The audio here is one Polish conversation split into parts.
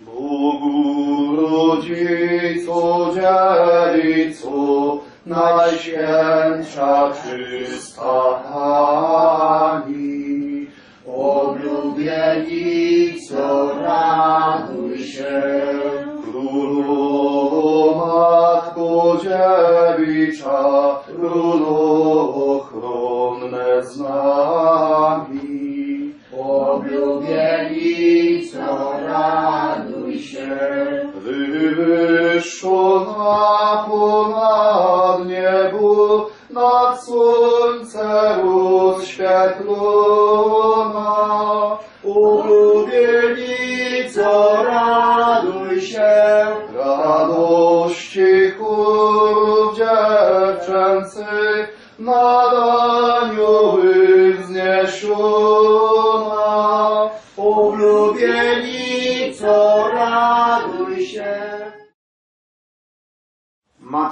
Bogu rodzicu, dziewicu, najświętsza czysta Pani. Oblubienico, raduj się, Królu Matko Dziewicza, Królu ochronne z wywyższona ponad niebu, nad słońce rozświetlona. Ulubienico, raduj się,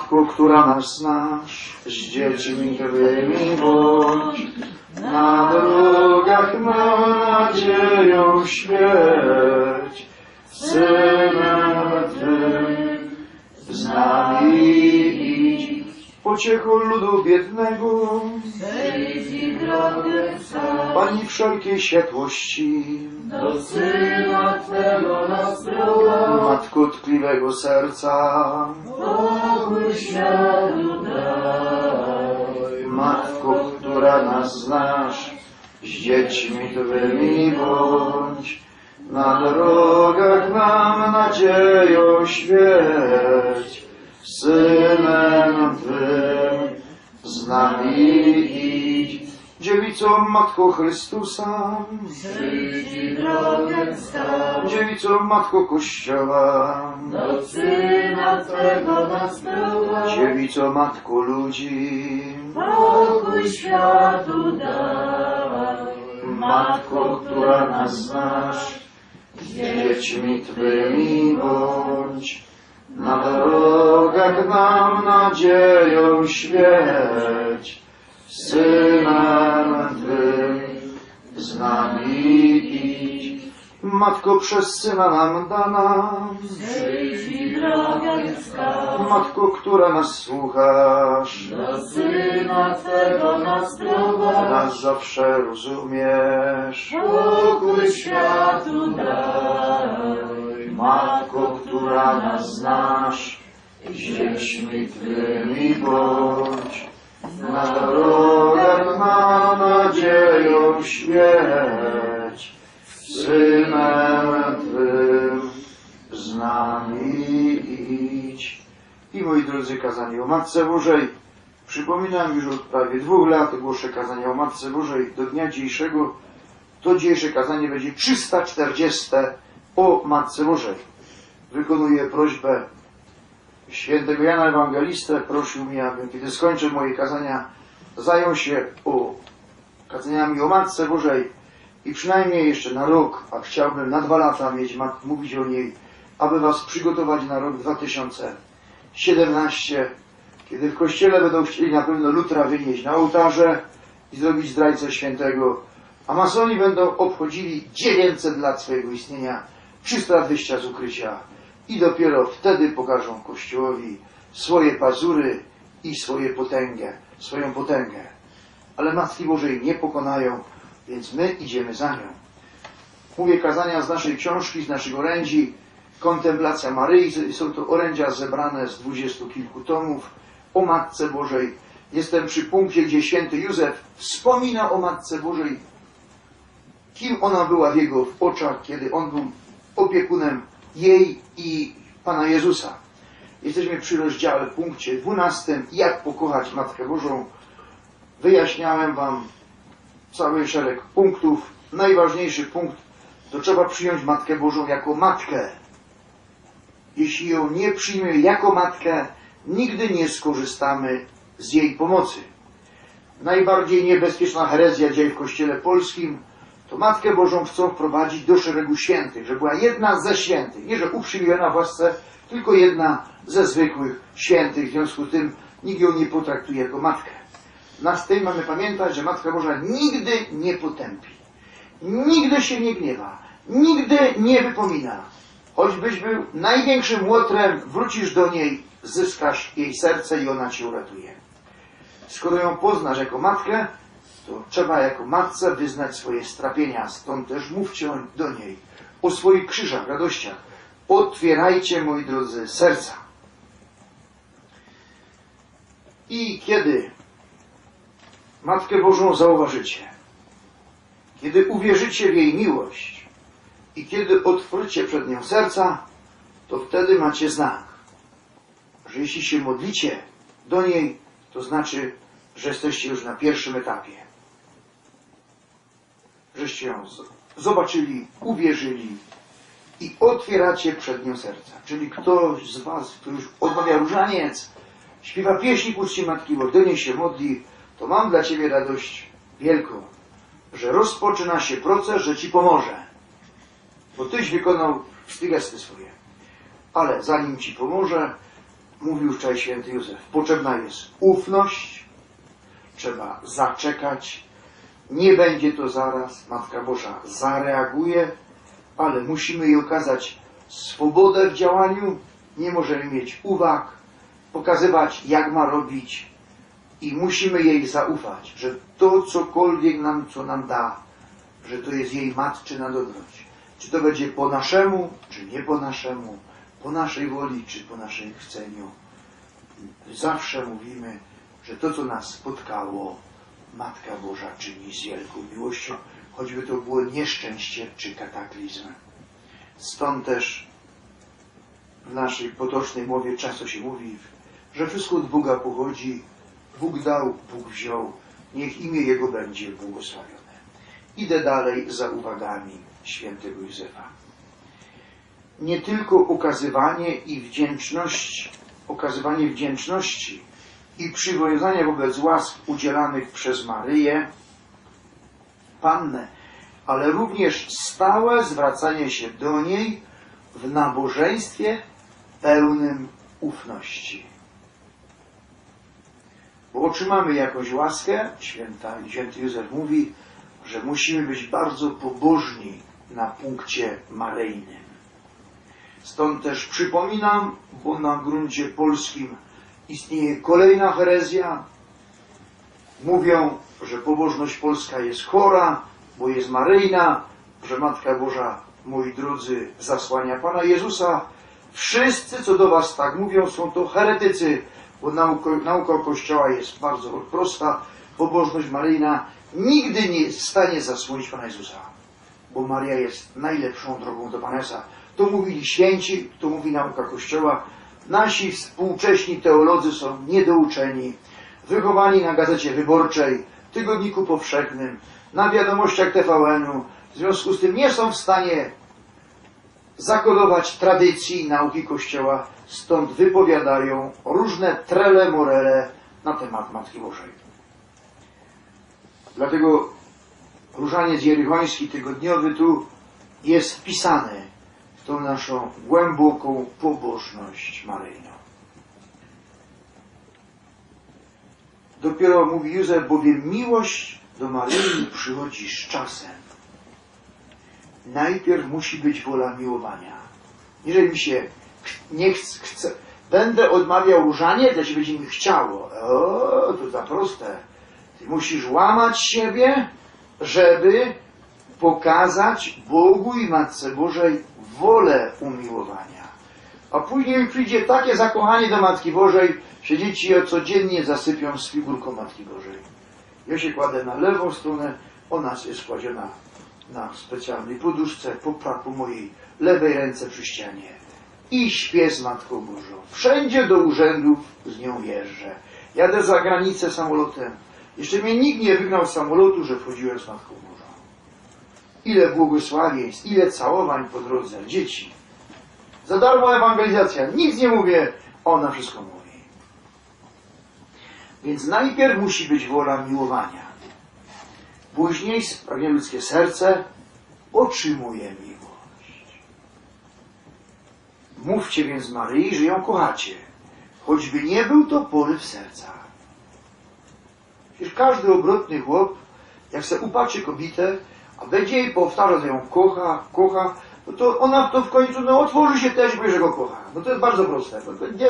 Matko, która nas znasz, z dziećmi twymi bądź, na drogach ma nadzieją śmierć, Synem Twym z pociechu ludu biednego, drogę sam, Pani wszelkiej światłości, do Syna Twego nas prowadź, Matko tkliwego serca, Bogu światu daj. Matko, która nas znasz, z dziećmi Twymi bądź, na drogach nam nadzieją świeć, Synem Twym z nami idź. Dziewicą Matko Chrystusa, Wyjdź drogę sam, dziewicą Matko Kościoła, do Syna Twego nas prowadź, dziewicą Matko ludzi, Bogu światu daj. Matko, która nas znasz, dziećmi Twymi bądź, na drogach nam nadzieją świeć, Synem Twym z nami idź. Matko przez Syna nam dana, Wyjdź drogę Matko, która nas słuchasz, do Syna Twego nas prowadź, nas zawsze rozumiesz. Pokój światu daj. Matko, która nas znasz, dziećmi Twymi bądź, na drogach ma nadzieją śmierć, Synem Twym z nami idź. I moi drodzy kazanie o Matce Bożej, przypominam już od prawie dwóch lat głoszę kazanie o Matce Bożej do dnia dzisiejszego. To dzisiejsze kazanie będzie 340 o Matce Bożej. Wykonuję prośbę świętego Jana Ewangelistę. Prosił mnie, abym kiedy skończę moje kazania, zajął się o kazaniami o Matce Bożej i przynajmniej jeszcze na rok, a chciałbym na dwa lata mieć mat- mówić o niej, aby Was przygotować na rok 2017, kiedy w kościele będą chcieli na pewno lutra wynieść na ołtarze i zrobić zdrajcę świętego, a masoni będą obchodzili 900 lat swojego istnienia, 300 lat wyjścia z ukrycia i dopiero wtedy pokażą Kościołowi swoje pazury i swoje potęgę, swoją potęgę. Ale Matki Bożej nie pokonają, więc my idziemy za nią. Mówię kazania z naszej książki, z naszych orędzi, Kontemplacja Maryi, są to orędzia zebrane z dwudziestu kilku tomów o Matce Bożej. Jestem przy punkcie, gdzie święty Józef wspomina o Matce Bożej, kim ona była w jego oczach, kiedy on był opiekunem jej i Pana Jezusa. Jesteśmy przy rozdziale, punkcie 12, jak pokochać Matkę Bożą. Wyjaśniałem Wam cały szereg punktów. Najważniejszy punkt to trzeba przyjąć Matkę Bożą jako matkę. Jeśli ją nie przyjmiemy jako matkę, nigdy nie skorzystamy z jej pomocy. Najbardziej niebezpieczna herezja dzieje w Kościele Polskim to Matkę Bożą chcą wprowadzić do szeregu świętych, że była jedna ze świętych. Nie, że uprzywilejowana w łasce, tylko jedna ze zwykłych świętych. W związku z tym nikt ją nie potraktuje jako matkę. Na z mamy pamiętać, że Matka Boża nigdy nie potępi. Nigdy się nie gniewa. Nigdy nie wypomina. Choćbyś był największym łotrem, wrócisz do niej, zyskasz jej serce i ona cię uratuje. Skoro ją poznasz jako matkę, to trzeba jako matce wyznać swoje strapienia, stąd też mówcie do niej o swoich krzyżach, radościach. Otwierajcie, moi drodzy, serca. I kiedy Matkę Bożą zauważycie, kiedy uwierzycie w jej miłość i kiedy otworzycie przed nią serca, to wtedy macie znak, że jeśli się modlicie do niej, to znaczy, że jesteście już na pierwszym etapie. Żeście ją zobaczyli, uwierzyli i otwieracie przed nią serca. Czyli ktoś z Was, kto już odmawia różaniec, śpiewa pieśni ku czci Matki niej się modli, to mam dla Ciebie radość wielką, że rozpoczyna się proces, że Ci pomoże. Bo Tyś wykonał gesty swoje. Ale zanim Ci pomoże, mówił wczoraj święty Józef, potrzebna jest ufność, trzeba zaczekać, nie będzie to zaraz, Matka Boża zareaguje, ale musimy jej okazać swobodę w działaniu, nie możemy mieć uwag, pokazywać jak ma robić i musimy jej zaufać, że to cokolwiek nam, co nam da, że to jest jej matczyna dobroć. Czy to będzie po naszemu, czy nie po naszemu, po naszej woli, czy po naszym chceniu. Zawsze mówimy, że to, co nas spotkało, Matka Boża czyni z wielką miłością, choćby to było nieszczęście czy kataklizm. Stąd też w naszej potocznej mowie często się mówi, że wszystko od Boga pochodzi, Bóg dał, Bóg wziął, niech imię Jego będzie błogosławione. Idę dalej za uwagami świętego Józefa. Nie tylko okazywanie i wdzięczność, okazywanie wdzięczności i przywiązania wobec łask udzielanych przez Maryję, Pannę, ale również stałe zwracanie się do niej w nabożeństwie pełnym ufności. Bo otrzymamy jakąś łaskę, święta, święty Józef mówi, że musimy być bardzo pobożni na punkcie maryjnym. Stąd też przypominam, bo na gruncie polskim istnieje kolejna herezja. Mówią, że pobożność polska jest chora, bo jest maryjna, że Matka Boża, moi drodzy, zasłania Pana Jezusa. Wszyscy, co do Was tak mówią, są to heretycy, bo nauka, nauka Kościoła jest bardzo prosta. Pobożność maryjna nigdy nie jest w stanie zasłonić Pana Jezusa, bo Maria jest najlepszą drogą do Pana Jezusa. To mówili święci, to mówi nauka Kościoła. Nasi współcześni teolodzy są niedouczeni, wychowani na gazecie wyborczej, tygodniku powszechnym, na wiadomościach TVN-u. W związku z tym nie są w stanie zakodować tradycji nauki Kościoła, stąd wypowiadają różne trele morele na temat Matki Bożej. Dlatego różaniec jerychoński tygodniowy tu jest wpisany tą naszą głęboką pobożność maryjną. Dopiero mówi Józef, bowiem miłość do Maryi przychodzi z czasem. Najpierw musi być wola miłowania. Jeżeli mi się nie chce, chce, będę odmawiał różanie, to się będzie mi chciało. O, to za proste. Ty musisz łamać siebie, żeby pokazać Bogu i Matce Bożej wolę umiłowania. A później przyjdzie takie zakochanie do Matki Bożej, że dzieci ją codziennie zasypią z figurką Matki Bożej. Ja się kładę na lewą stronę, ona jest kładziona na specjalnej poduszce po, mojej lewej ręce przy ścianie. I śpię z Matką Bożą. Wszędzie do urzędów z nią jeżdżę. Jadę za granicę samolotem. Jeszcze mnie nikt nie wygnał z samolotu, że wchodziłem z Matką Bożą. Ile błogosławieństw, ile całowań po drodze, dzieci. Za darmo ewangelizacja, nic nie mówię, ona wszystko mówi. Więc najpierw musi być wola miłowania. Później sprawiedliwe ludzkie serce otrzymuje miłość. Mówcie więc Maryi, że ją kochacie, choćby nie był to poryw serca. Przecież każdy obrotny chłop, jak se upatrzy kobietę, będzie jej powtarzał, że ją kocha, kocha, no to ona to w końcu no, otworzy się też, powie, że go kocha. No to jest bardzo proste. No to nie,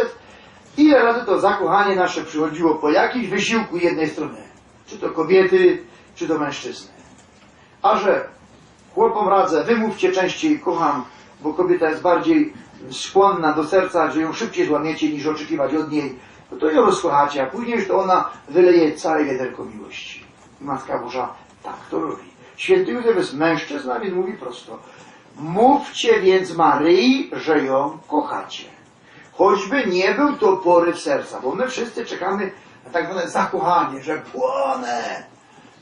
ile razy to zakochanie nasze przychodziło po jakimś wysiłku jednej strony? Czy to kobiety, czy to mężczyzny. A że chłopom radzę, wymówcie częściej kocham, bo kobieta jest bardziej skłonna do serca, że ją szybciej złamiecie niż oczekiwać od niej, no to ją rozkochacie, a później już to ona wyleje całe wiaderko miłości. I Matka Boża tak to robi. Święty Józef jest mężczyzna, więc mówi prosto. Mówcie więc Maryi, że ją kochacie. Choćby nie był to poryw serca, bo my wszyscy czekamy na tak zwane zakochanie, że płonę,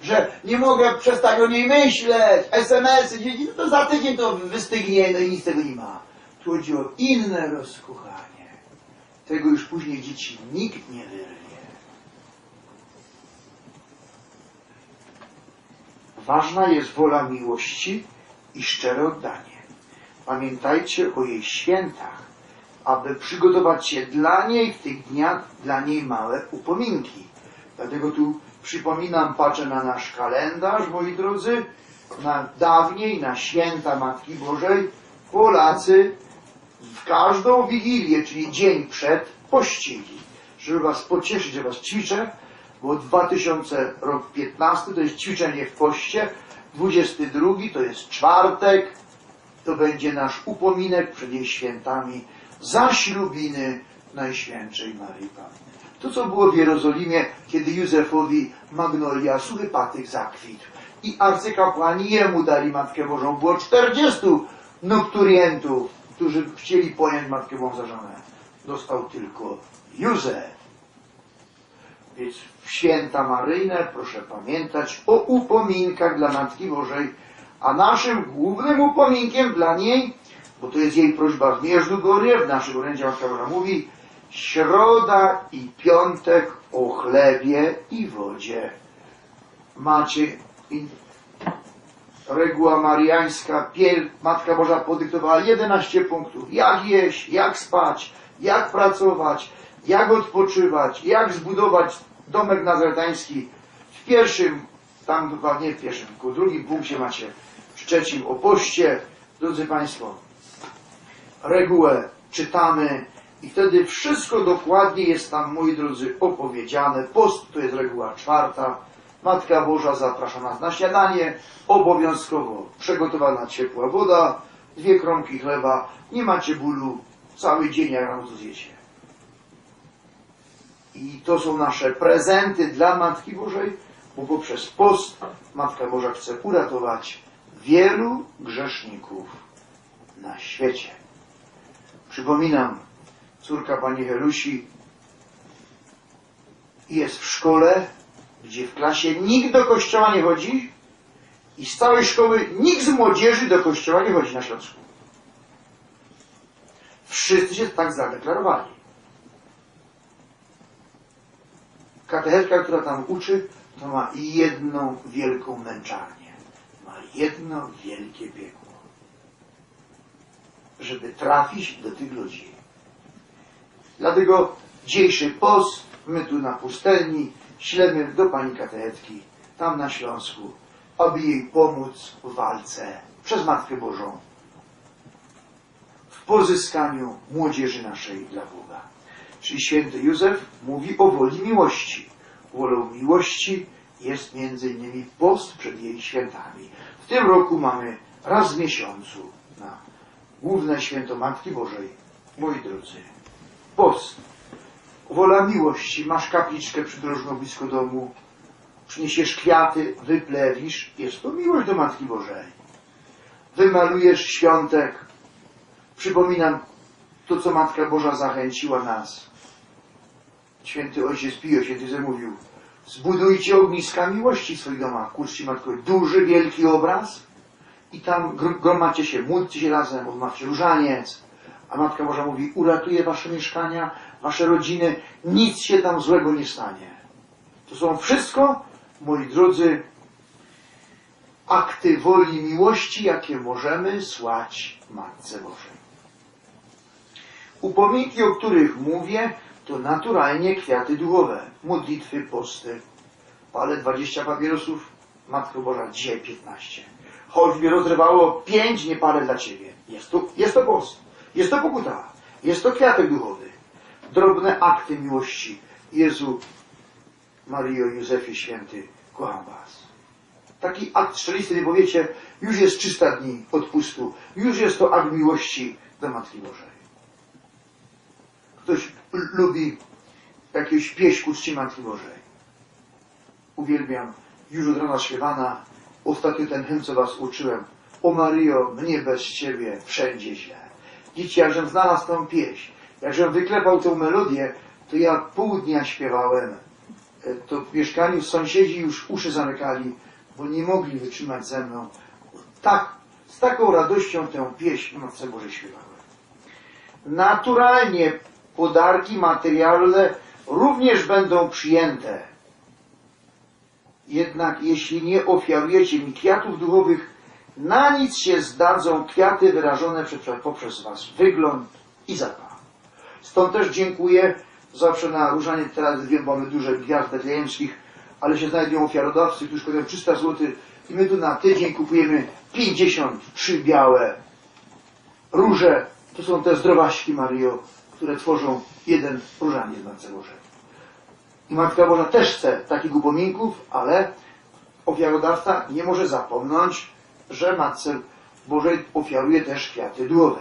że nie mogę przestać o niej myśleć, SMS-y, no to za tydzień to wystygnie, no i nic tego nie ma. Tu chodzi o inne rozkochanie. Tego już później dzieci nikt nie wyrwie. Ważna jest wola miłości i szczere oddanie. Pamiętajcie o jej świętach, aby przygotować się dla niej w tych dniach, dla niej małe upominki. Dlatego tu przypominam, patrzę na nasz kalendarz, moi drodzy, na dawniej, na święta Matki Bożej, Polacy w każdą Wigilię, czyli dzień przed, pościli. Żeby was pocieszyć, że was ćwiczę, bo 2015 to jest ćwiczenie w poście, 22 to jest czwartek, to będzie nasz upominek przed jej świętami za ślubiny Najświętszej Maryi Panny. To, co było w Jerozolimie, kiedy Józefowi Magnolia suchy patyk zakwitł i arcykapłani jemu dali Matkę Bożą. Było 40 nokturientów, którzy chcieli pojąć Matkę Bożą za żonę. Dostał tylko Józef. Więc w święta Maryjne proszę pamiętać o upominkach dla Matki Bożej, a naszym głównym upominkiem dla niej, bo to jest jej prośba w Mierzdugorje, w naszym orędzie Matka Boża mówi, środa i piątek o chlebie i wodzie. Macie reguła mariańska, pier, Matka Boża podyktowała 11 punktów. Jak jeść, jak spać, jak pracować, jak odpoczywać, jak zbudować domek nazaretański. W pierwszym, tam chyba nie w pierwszym, tylko w drugim punkcie macie, w trzecim o poście. Drodzy Państwo, regułę czytamy i wtedy wszystko dokładnie jest tam, moi drodzy, opowiedziane. Post to jest reguła czwarta. Matka Boża zaprasza nas na śniadanie, obowiązkowo przygotowana ciepła woda, dwie kromki chleba, nie macie bólu, cały dzień jak rano zjecie. I to są nasze prezenty dla Matki Bożej, bo poprzez post Matka Boża chce uratować wielu grzeszników na świecie. Przypominam, córka pani Helusi jest w szkole, gdzie w klasie nikt do kościoła nie chodzi i z całej szkoły nikt z młodzieży do kościoła nie chodzi na Śląsku. Wszyscy się tak zadeklarowali. Katechetka, która tam uczy, to ma jedną wielką męczarnię. Ma jedno wielkie piekło. Żeby trafić do tych ludzi. Dlatego dzisiejszy post, my tu na pustelni, ślemy do pani katechetki, tam na Śląsku, aby jej pomóc w walce przez Matkę Bożą w pozyskaniu młodzieży naszej dla Boga. Czyli święty Józef mówi o woli miłości. Wolą miłości jest między innymi post przed jej świętami. W tym roku mamy raz w miesiącu na główne święto Matki Bożej. Moi drodzy, post. Wola miłości. Masz kapliczkę przydrożną blisko domu. Przyniesiesz kwiaty, wyplewisz. Jest to miłość do Matki Bożej. Wymalujesz świątek. Przypominam to, co Matka Boża zachęciła nas. Święty Ojciec Pio, święty Józef mówił, zbudujcie ogniska miłości w swoich domach. Kurczcie Matko, duży, wielki obraz i tam gr- gromadźcie się, módlcie się razem, odmawcie różaniec. A Matka Boża mówi, uratuje wasze mieszkania, wasze rodziny, nic się tam złego nie stanie. To są wszystko, moi drodzy, akty woli miłości, jakie możemy słać Matce Bożej. Upominki, o których mówię, to naturalnie kwiaty duchowe, modlitwy, posty. Palę 20 papierosów, Matko Boża, dzisiaj 15. Choćby rozrywało 5, nie palę dla Ciebie. Jest to, jest to post, jest to pokuta, jest to kwiatek duchowy. Drobne akty miłości. Jezu, Mario, Józefie Święty, kocham Was. Taki akt szczelisty, powiecie, już jest 300 dni odpustu, już jest to akt miłości do Matki Bożej. Ktoś lubi jakieś pieśń ku czci Matki Bożej. Uwielbiam, już od rana śpiewana, ostatnio ten hymn, co Was uczyłem. O Mario, mnie bez Ciebie wszędzie źle. Dzieci, jakżem znalazł tą pieśń, jakżem wyklepał tę melodię, to ja pół dnia śpiewałem. E, To w mieszkaniu sąsiedzi już uszy zamykali, bo nie mogli wytrzymać ze mną. Tak, z taką radością tę pieśń Matce Bożej śpiewałem. Naturalnie podarki materialne również będą przyjęte. Jednak jeśli nie ofiarujecie mi kwiatów duchowych, na nic się zdadzą kwiaty wyrażone prze- poprzez was wygląd i zapach. Stąd też dziękuję zawsze na różanie, teraz wiem, mamy duże gwiazd betlejemskich, ale się znajdują ofiarodawcy, którzy kosztują 300 zł i my tu na tydzień kupujemy 53 białe róże. To są te zdrowaśki Mario, które tworzą jeden różaniec Matce Bożej. I Matka Boża też chce takich upominków, ale ofiarodawca nie może zapomnieć, że Matce Bożej ofiaruje też kwiaty duchowe.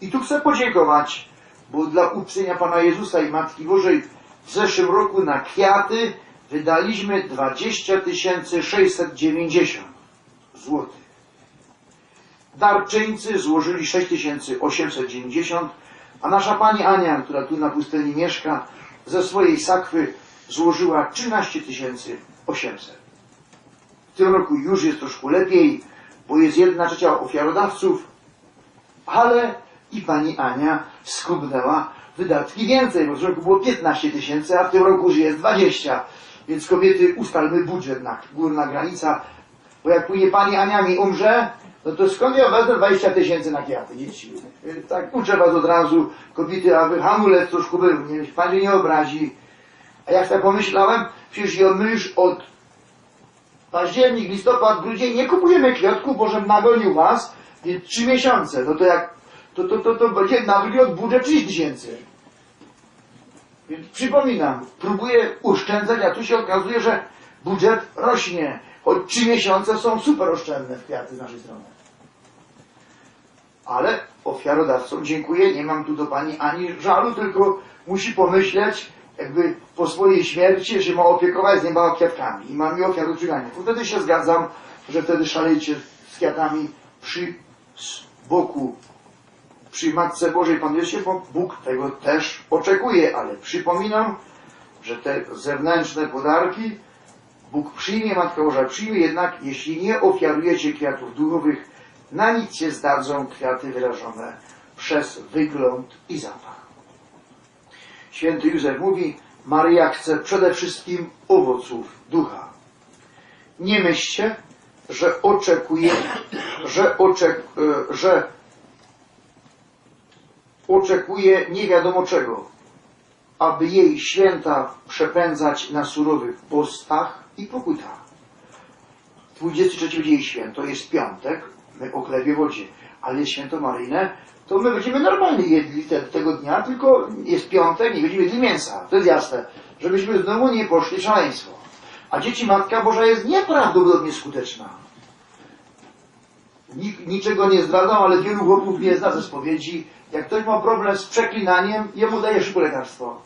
I tu chcę podziękować, bo dla uczczenia Pana Jezusa i Matki Bożej w zeszłym roku na kwiaty wydaliśmy 20 690 złotych. Darczyńcy złożyli 6890, a nasza pani Ania, która tu na pustyni mieszka, ze swojej sakwy złożyła 13 800. W tym roku już jest troszkę lepiej, bo jest jedna trzecia ofiarodawców, ale i pani Ania skubnęła wydatki więcej, bo w roku było 15 tysięcy, a w tym roku już jest 20. Więc kobiety, ustalmy budżet, na, górna granica, bo jak później pani Ania mi umrze, no to skąd ja wezmę 20 tysięcy na kwiaty, dzieci? Tak uczę was od razu, kobiety, aby hamulec troszkę był, nie, pan się nie obrazi. A jak tak pomyślałem, przecież ja my już od październik, listopad, grudzień nie kupujemy kwiatków, bo żebym nagonił was, więc trzy miesiące, no to jak, to, to, to, to będzie na wygląd budżet 30 tysięcy. Więc przypominam, próbuję oszczędzać, a tu się okazuje, że budżet rośnie. Choć trzy miesiące są super oszczędne w kwiaty z naszej strony. Ale ofiarodawcom dziękuję, nie mam tu do pani ani żalu, tylko musi pomyśleć, jakby po swojej śmierci, że ma opiekować z nieba kwiatkami. I ma mi ofiarę przygania. Wtedy się zgadzam, że wtedy szalejcie z kwiatami przy boku przy Matce Bożej. Pan Jezus, bo Bóg tego też oczekuje, ale przypominam, że te zewnętrzne podarki Bóg przyjmie, Matka Boża przyjmie, jednak jeśli nie ofiarujecie kwiatów duchowych, na nic się zdadzą kwiaty wyrażone przez wygląd i zapach. Święty Józef mówi, Maryja chce przede wszystkim owoców ducha. Nie myślcie, że oczekuje, że, oczek, e, że oczekuje nie wiadomo czego, aby jej święta przepędzać na surowych postach i pokutach. 23 dzień święto jest piątek, o chlebie wodzie, ale jest święto maryjne, to my będziemy normalnie jedli te, tego dnia, tylko jest piątek, nie będziemy jedli mięsa. To jest jasne, żebyśmy znowu nie poszli szaleństwo. A dzieci Matka Boża jest nieprawdopodobnie skuteczna. Niczego nie zdradzą, ale wielu chłopów nie zna ze spowiedzi. Jak ktoś ma problem z przeklinaniem, jemu daje szybko lekarstwo.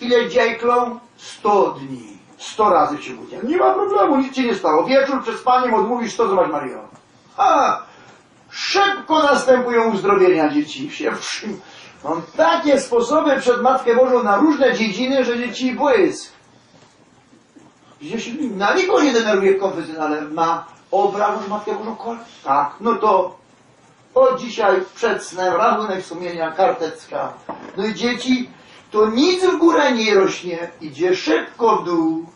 Ile dziajklą? 100 dni. 100 razy w ciągu dnia. Nie ma problemu, nic ci nie stało. Wieczór przed spaniem odmówisz 100 zobacz Mario. A, szybko następują uzdrowienia dzieci. Się Mam takie sposoby przed Matkę Bożą na różne dziedziny, że dzieci błysk. Gdzieś na niego nie denerwuje konfesjonale. Ma obrażasz Matkę Bożą kol? Tak, no to od dzisiaj przed snem rachunek sumienia, kartecka. No i dzieci, to nic w górę nie rośnie, idzie szybko w dół.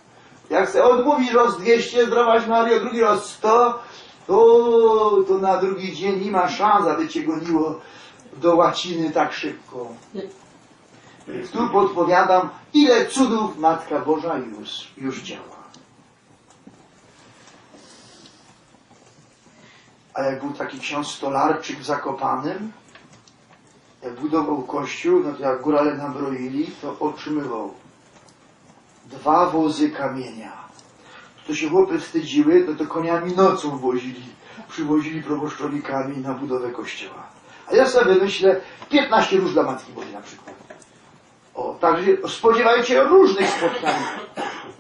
Jak se odmówisz raz 200, zdrowaś Mario, drugi raz 100, to, to na drugi dzień nie ma szans, aby cię goniło do łaciny tak szybko. Tu podpowiadam, ile cudów Matka Boża już, już działa. A jak był taki ksiądz Stolarczyk w Zakopanym, jak budował kościół, no to jak górale nabroili, to otrzymywał dwa wozy kamienia. To się chłopy wstydziły, no to koniami nocą wozili. Przywozili proboszczowi kamień na budowę kościoła. A ja sobie myślę, 15 róż dla Matki Bożej na przykład. O, także spodziewajcie różnych spotkań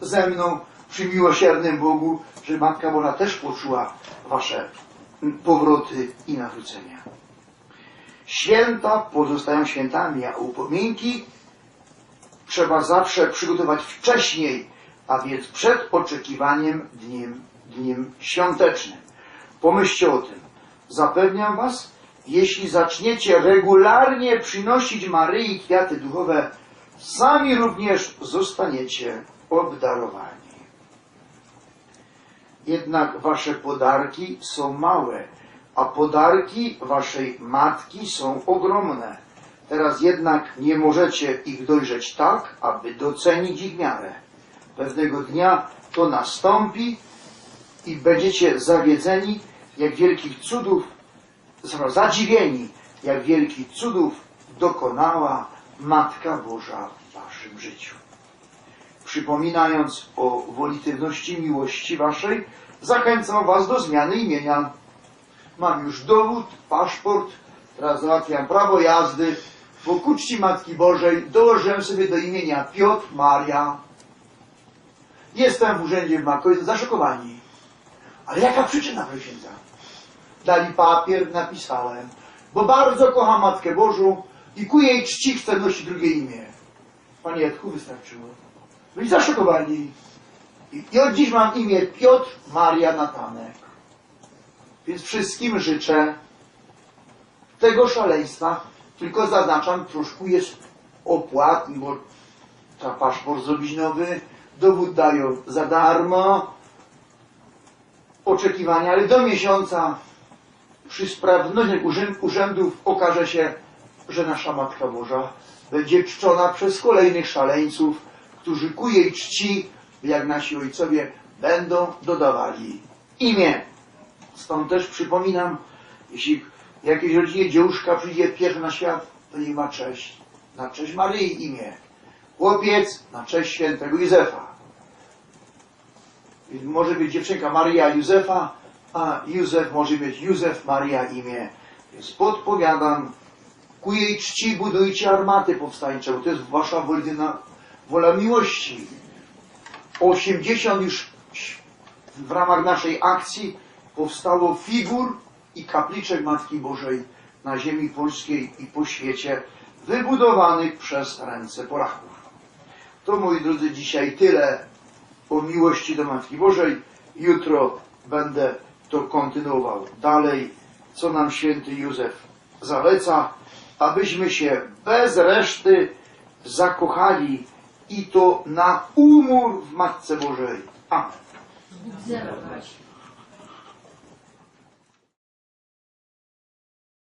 ze mną przy miłosiernym Bogu, że Matka Boża też poczuła wasze powroty i nawrócenia. Święta pozostają świętami, a upominki trzeba zawsze przygotować wcześniej, a więc przed oczekiwaniem dniem, dniem świątecznym. Pomyślcie o tym. Zapewniam Was, jeśli zaczniecie regularnie przynosić Maryi kwiaty duchowe, sami również zostaniecie obdarowani. Jednak Wasze podarki są małe, a podarki Waszej Matki są ogromne. Teraz jednak nie możecie ich dojrzeć tak, aby docenić ich miarę. Pewnego dnia to nastąpi i będziecie zawiedzeni, jak wielkich cudów, zadziwieni, jak wielkich cudów dokonała Matka Boża w Waszym życiu. Przypominając o wolitywności miłości Waszej, zachęcam Was do zmiany imienia. Mam już dowód, paszport, teraz załatwiam prawo jazdy. Po ku czci Matki Bożej dołożyłem sobie do imienia Piotr Maria. Jestem w urzędzie w Makowie, zaszokowani. Ale jaka przyczyna, księdza? Dali papier, napisałem, bo bardzo kocham Matkę Bożą i ku jej czci chcę nosić drugie imię. Panie Jadku, wystarczyło. Byli zaszokowani. I, I od dziś mam imię Piotr Maria Natanek. Więc wszystkim życzę tego szaleństwa, tylko zaznaczam, troszkę jest opłat, bo trzeba paszport zrobić nowy, dowód dają za darmo, oczekiwania, ale do miesiąca przy sprawności urzęd- urzędów okaże się, że nasza Matka Boża będzie czczona przez kolejnych szaleńców, którzy ku jej czci, jak nasi ojcowie, będą dodawali imię. Stąd też przypominam, jeśli w jakiejś rodzinie dziewuszka przyjdzie pierwsza na świat, to niech ma cześć. Na cześć Maryi imię. Chłopiec na cześć świętego Józefa. Może być dziewczynka Maria Józefa, a Józef może być Józef Maria imię. Więc podpowiadam, ku jej czci budujcie armaty powstańcze, bo to jest wasza wola, wola miłości. 80 już w ramach naszej akcji powstało figur i kapliczek Matki Bożej na ziemi polskiej i po świecie, wybudowanych przez ręce Polaków. To moi drodzy dzisiaj tyle o miłości do Matki Bożej. Jutro będę to kontynuował dalej, co nam święty Józef zaleca, abyśmy się bez reszty zakochali i to na umór w Matce Bożej. Amen. Zerować.